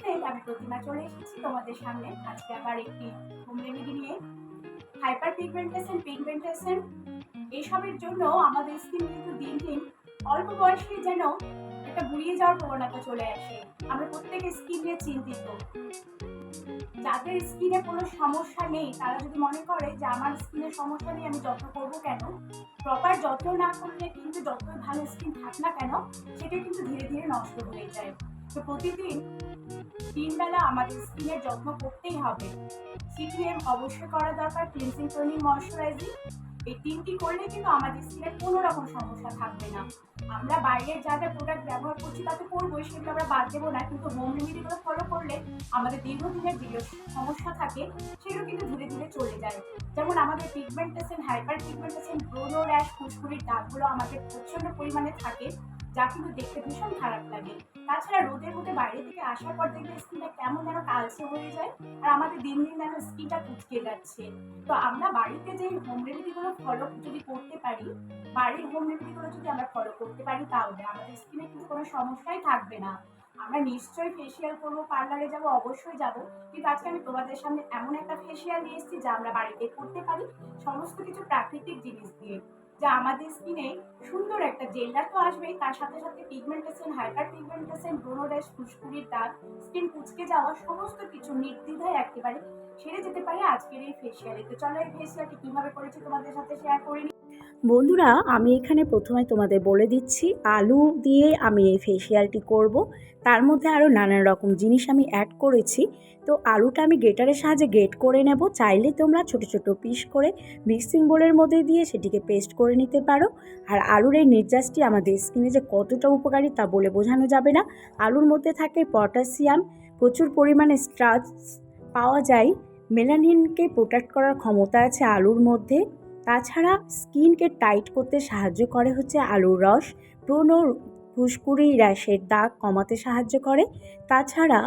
Friend আমি প্রতিমা চলে এসেছি তোমাদের সামনে। আজকে আবার একটি হোম নিয়ে হাইপার পিগমেন্টেশন পিগমেন্টেশন এইসবের জন্য আমাদের স্কিন কিন্তু দিন দিন অল্প বয়সে যেন একটা বুড়িয়ে যাওয়ার প্রবণতা চলে আসে। আমরা প্রত্যেকে স্কিন নিয়ে চিন্তিত। যাদের স্কিনে কোনো সমস্যা নেই, তারা যদি মনে করে যে আমার স্কিনের সমস্যা নেই, আমি যত্ন করব কেন? প্রপার যত্ন না করলে কিন্তু যতই ভালো স্কিন থাক না কেন, সেটা কিন্তু ধীরে ধীরে নষ্ট হয়ে যায়। তো প্রতিদিন তিন বেলা আমাদের স্কিনের যত্ন করতেই হবে। সিটিএম অবশ্যই করা দরকার ক্লিনজিং টোনিং ময়শ্চারাইজিং এই তিনটি করলে কিন্তু আমাদের স্কিনের কোনো রকম সমস্যা থাকবে না। আমরা বাইরের যা যা প্রোডাক্ট ব্যবহার করছি তাতে করবোই, সেগুলো আমরা বাদ দেবো না। কিন্তু হোম রেমেডিগুলো ফলো করলে আমাদের দীর্ঘদিনের যে সমস্যা থাকে, সেগুলো কিন্তু ধীরে ধীরে চলে যায়। যেমন আমাদের পিগমেন্টেশন হাইপার পিগমেন্টেশন ব্রোনো র্যাশ ফুসকুড়ির দাগগুলো আমাদের প্রচণ্ড পরিমাণে থাকে। যা কিন্তু দেখতে ভীষণ খারাপ লাগে। তাছাড়া রোদের মধ্যে বাইরে থেকে আসার পর দেখবে স্কিনটা কেমন যেন কালচে হয়ে যায় আর আমাদের দিন দিন যেন স্কিনটা কুচকে যাচ্ছে। তো আমরা বাড়িতে যে হোম রেমেডিগুলো ফলো যদি করতে পারি, বাড়ির হোম রেমেডিগুলো যদি আমরা ফলো করতে পারি তাহলে আমাদের স্কিনে কিন্তু কোনো সমস্যাই থাকবে না। আমরা নিশ্চয়ই ফেসিয়াল করব পার্লারে যাব, অবশ্যই যাব। কিন্তু আজকে আমি তোমাদের সামনে এমন একটা ফেসিয়াল নিয়ে এসেছি যা আমরা বাড়িতে করতে পারি, সমস্ত কিছু প্রাকৃতিক জিনিস দিয়ে। যা আমাদের স্কিনে সুন্দর একটা জেল্লার তো আসবেই। তার সাথে সাথে পিগমেন্টেশন হাইপার পিগমেন্টেশন ব্রোনোড্যাশ ফুসকুড়ির দাগ স্কিন কুচকে যাওয়া সমস্ত কিছু নির্দ্বিধায় একেবারে সেরে যেতে পারে আজকের এই ফেসিয়ালে তো চলো এই ফেসিয়ালটি কীভাবে করেছি তোমাদের সাথে শেয়ার করে নিই বন্ধুরা, আমি এখানে প্রথমে তোমাদের বলে দিচ্ছি, আলু দিয়ে আমি এই ফেসিয়ালটি করব। তার মধ্যে আরও নানান রকম জিনিস আমি অ্যাড করেছি। তো আলুটা আমি গ্রেটারের সাহায্যে গ্রেট করে নেব। চাইলে তোমরা ছোট ছোট পিস করে মিক্সিং বোলের মধ্যে দিয়ে সেটিকে পেস্ট করে নিতে পারো। আর আলুর এই নির্যাসটি আমাদের স্কিনে যে কতটা উপকারী তা বলে বোঝানো যাবে না। আলুর মধ্যে থাকে পটাশিয়াম প্রচুর পরিমাণে স্ট্রাচ পাওয়া যায়। মেলানিনকে প্রোটেক্ট করার ক্ষমতা আছে আলুর মধ্যে। তাছাড়া স্কিনকে টাইট করতে সাহায্য করে হচ্ছে আলুর রস ব্রণ ফুসকুড়ি র্যাশের দাগ কমাতে সাহায্য করে। তাছাড়া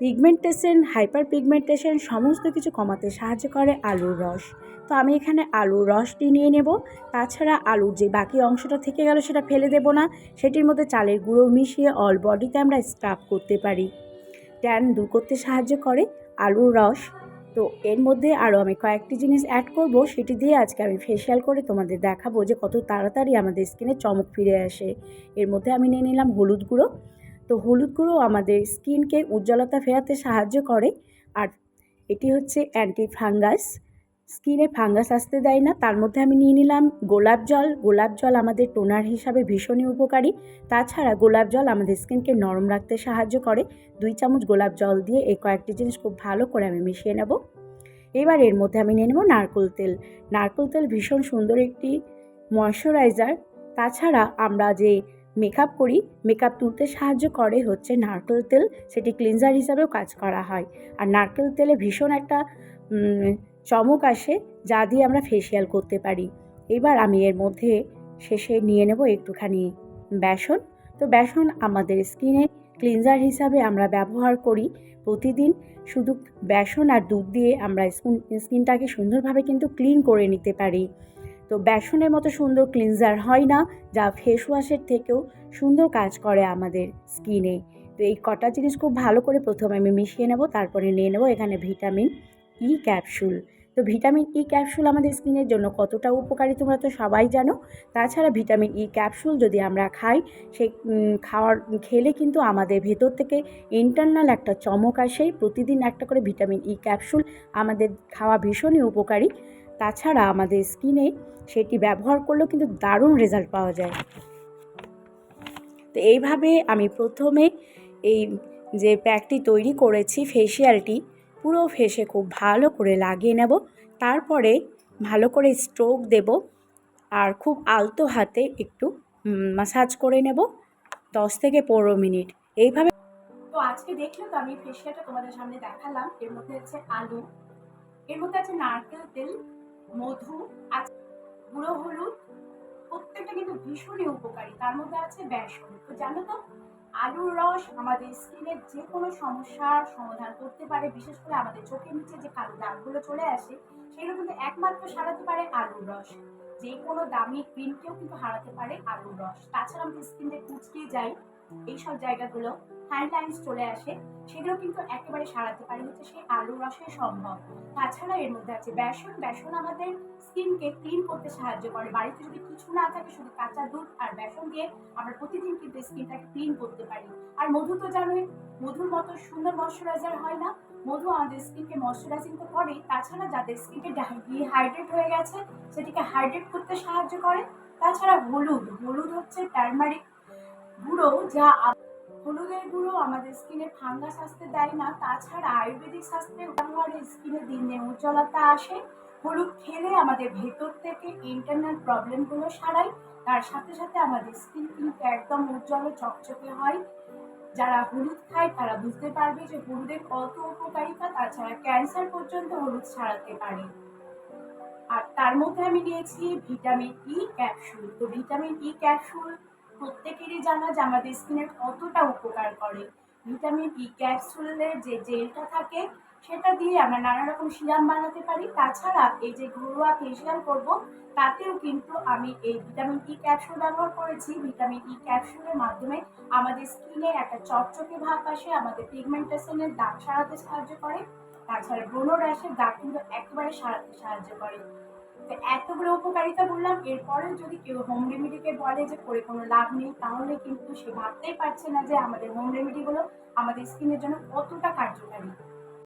পিগমেন্টেশন হাইপার পিগমেন্টেশন সমস্ত কিছু কমাতে সাহায্য করে আলুর রস। তো আমি এখানে আলুর রসটি নিয়ে নেব। তাছাড়া আলুর যে বাকি অংশটা থেকে গেল সেটা ফেলে দেব না। সেটির মধ্যে চালের গুঁড়ো মিশিয়ে অল বডিতে আমরা স্ক্রাব করতে পারি। ট্যান দূর করতে সাহায্য করে আলুর রস। তো এর মধ্যে আরও আমি কয়েকটি জিনিস অ্যাড করব, সেটি দিয়ে আজকে আমি ফেসিয়াল করে তোমাদের দেখাবো যে কত তাড়াতাড়ি আমাদের স্কিনে চমক ফিরে আসে। এর মধ্যে আমি নিয়ে নিলাম হলুদ গুঁড়ো। তো হলুদ গুঁড়ো আমাদের স্কিনকে উজ্জ্বলতা ফেরাতে সাহায্য করে। আর এটি হচ্ছে অ্যান্টি ফাঙ্গাস স্কিনে ফাঙ্গাস আসতে দেয় না, তার মধ্যে আমি নিয়ে নিলাম গোলাপ জল। গোলাপ জল আমাদের টোনার হিসাবে ভীষণই উপকারী। তাছাড়া গোলাপ জল আমাদের স্কিনকে নরম রাখতে সাহায্য করে। দুই চামচ গোলাপ জল দিয়ে এই কয়েকটি জিনিস খুব ভালো করে আমি মিশিয়ে নেব। এবার এর মধ্যে আমি নিয়ে নেব নারকোল তেল। নারকোল তেল ভীষণ সুন্দর একটি ময়শ্চারাইজার। তাছাড়া আমরা যে মেকআপ করি, মেকআপ তুলতে সাহায্য করে হচ্ছে নারকেল তেল। সেটি ক্লিনজার হিসাবেও কাজ করা হয়। আর নারকেল তেলে ভীষণ একটা চমক আসে যা দিয়ে আমরা ফেসিয়াল করতে পারি। এবার আমি এর মধ্যে শেষে নিয়ে নেব একটুখানি বেসন। তো বেসন আমাদের স্কিনে ক্লিনজার হিসাবে আমরা ব্যবহার করি প্রতিদিন। শুধু বেসন আর দুধ দিয়ে আমরা স্কিন স্কিনটাকে সুন্দরভাবে কিন্তু ক্লিন করে নিতে পারি। তো বেসনের মতো সুন্দর ক্লিনজার হয় না, যা ফেস ওয়াশের থেকেও সুন্দর কাজ করে আমাদের স্কিনে তো এই কটা জিনিস খুব ভালো করে প্রথমে আমি মিশিয়ে নেব, তারপরে নিয়ে নেব এখানে ভিটামিন ই ক্যাপসুল তো ভিটামিন ই ক্যাপসুল আমাদের স্কিনের জন্য কতটা উপকারী তোমরা তো সবাই জানো। তাছাড়া ভিটামিন ই ক্যাপসুল যদি আমরা খাই, সে খাওয়ার, খেলে কিন্তু আমাদের ভেতর থেকে ইন্টারনাল একটা চমক আসে। প্রতিদিন একটা করে ভিটামিন ই ক্যাপসুল আমাদের খাওয়া ভীষণই উপকারী। তাছাড়া আমাদের স্কিনে সেটি ব্যবহার করলেও কিন্তু দারুণ রেজাল্ট পাওয়া যায়। তো এইভাবে আমি প্রথমে এই যে প্যাকটি তৈরি করেছি ফেসিয়ালটি পুরো ফেসে খুব ভালো করে লাগিয়ে নেব। তারপরে ভালো করে স্ট্রোক দেব আর খুব আলতো হাতে একটু মাসাজ করে নেব দশ থেকে পনেরো মিনিট। এইভাবে তো আজকে দেখলে তো আমি ফেসিয়ালটা তোমাদের সামনে দেখালাম। এর মধ্যে আছে আলু, এর মধ্যে আছে নারকেল তেল, মধু, আছে গুঁড়ো হলুদ। প্রত্যেকটা কিন্তু ভীষণই উপকারী। তার মধ্যে আছে বেসন। তো জানো তো আলুর রস আমাদের স্কিনের যে কোনো সমস্যার সমাধান করতে পারে, বিশেষ করে আমাদের চোখের নিচে যে কালো দাগগুলো চলে আসে, সেগুলো কিন্তু একমাত্র সারাতে পারে আলুর রস। যে কোনো দামি ক্রিমকেও কিন্তু হারাতে পারে আলুর রস। তাছাড়া আমাদের স্কিনে কুচকে যায় এইসব জায়গাগুলো ফাইন লাইন্স চলে আসে, সেগুলো কিন্তু একেবারে সারাতে পারে হচ্ছে সেই আলুর রসে সম্ভব। তাছাড়া এর মধ্যে আছে বেসন বেসন আমাদের স্কিনকে ক্লিন করতে সাহায্য করে। বাড়িতে যদি কিছু না থাকে, শুধু কাঁচা দুধ আর বেসন দিয়ে আমরা প্রতিদিন কিন্তু স্কিনটাকে ক্লিন করতে পারি। আর মধু তো জানোই, মধুর মতো সুন্দর ময়শ্চারাইজার হয় না। মধু আমাদের স্কিনকে ময়শ্চারাইজিং তো করেই। তাছাড়া যাদের স্কিনকে ডিহাইড্রেট হয়ে গেছে, সেটিকে হাইড্রেট করতে সাহায্য করে। তাছাড়া হলুদ হলুদ হচ্ছে টার্মারিক গুঁড়ো যা হলুদের গুঁড়ো আমাদের স্কিনে ফাঙ্গাস আসতে দেয় না। তাছাড়া আয়ুর্বেদিক শাস্ত্রে ব্যবহারে স্কিনে দিন উজ্জ্বলতা আসে। হলুদ খেলে আমাদের ভেতর থেকে ইন্টারনাল প্রবলেমগুলো সারায়। তার সাথে সাথে আমাদের স্কিন কিন্তু একদম উজ্জ্বল চকচকে হয়। যারা হলুদ খায় তারা বুঝতে পারবে যে হলুদের কত উপকারিতা, তাছাড়া ক্যান্সার পর্যন্ত হলুদ ছাড়াতে পারে। আর তার মধ্যে আমি নিয়েছি ভিটামিন ই ক্যাপসুল তো ভিটামিন ই ক্যাপসুল প্রত্যেকেরই জানা যে আমাদের স্কিনের কতটা উপকার করে। ভিটামিন ই ক্যাপসুলের যে জেলটা থাকে, সেটা দিয়ে আমরা নানা রকম সিরাম বানাতে পারি। তাছাড়া এই যে ঘরোয়া ফেসিয়াল করব, তাতেও কিন্তু আমি এই ভিটামিন ই ক্যাপসুল ব্যবহার করেছি। ভিটামিন ই ক্যাপসুলের মাধ্যমে আমাদের স্কিনে একটা চকচকে ভাব আসে, আমাদের পিগমেন্টেশনের দাগ সারাতে সাহায্য করে। তাছাড়া ব্রণ র্যাশের দাগ কিন্তু একেবারে সারাতে সাহায্য করে। তো এতগুলো উপকারিতা বললাম, এরপরেও যদি কেউ হোম রেমেডিকে বলে যে করে কোনো লাভ নেই, তাহলে কিন্তু সে ভাবতেই পারছে না যে আমাদের হোম রেমেডিগুলো আমাদের স্কিনের জন্য কতটা কার্যকারী।